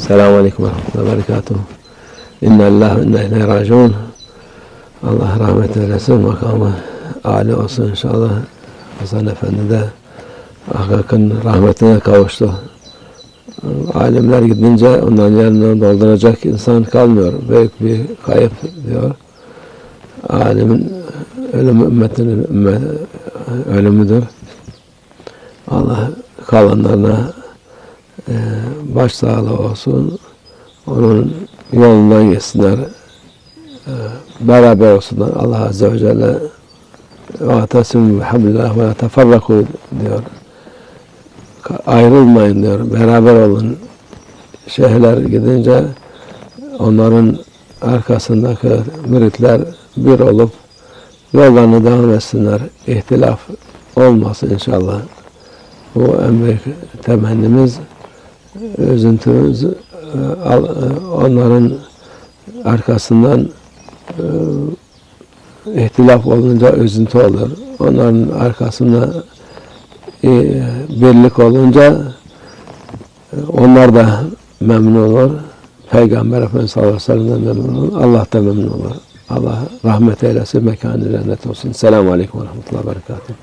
Selamun Aleyküm ve Rahmetullahi Berekatuhu. İnna lillahi ve inna ileyhi raciun. Allah rahmet eylesin, makamı âli olsun inşallah. Hasan Efendi de Hakk'ın rahmetine kavuştu. Alimler gidince onların yerine dolduracak insan kalmıyor. Büyük bir kayıp diyor. Alimin ölümü ümmetin ümmet, ölümüdür. Allah kalanlarına e, başsağlığı olsun. Onun yolundan geçsinler. E, beraber olsunlar. Allah Azze ve Celle tesim bihamdillah ve teferraku diyor. Ayrılmayın diyor. Beraber olun. Şeyhler gidince onların arkasındaki müritler bir olup yollarını devam etsinler. İhtilaf olmasın inşallah. Bu en büyük temennimiz, üzüntümüz, e, onların arkasından e, ihtilaf olunca üzüntü olur. Onların arkasında e, birlik olunca onlar da memnun olur. Peygamber Efendimiz sallallahu aleyhi ve sellem de memnun olur. Allah da memnun olur. Allah rahmet eylesin, mekanı cennet olsun. Selamun Aleyküm ve Rahmetullahi ve Berekatuhu.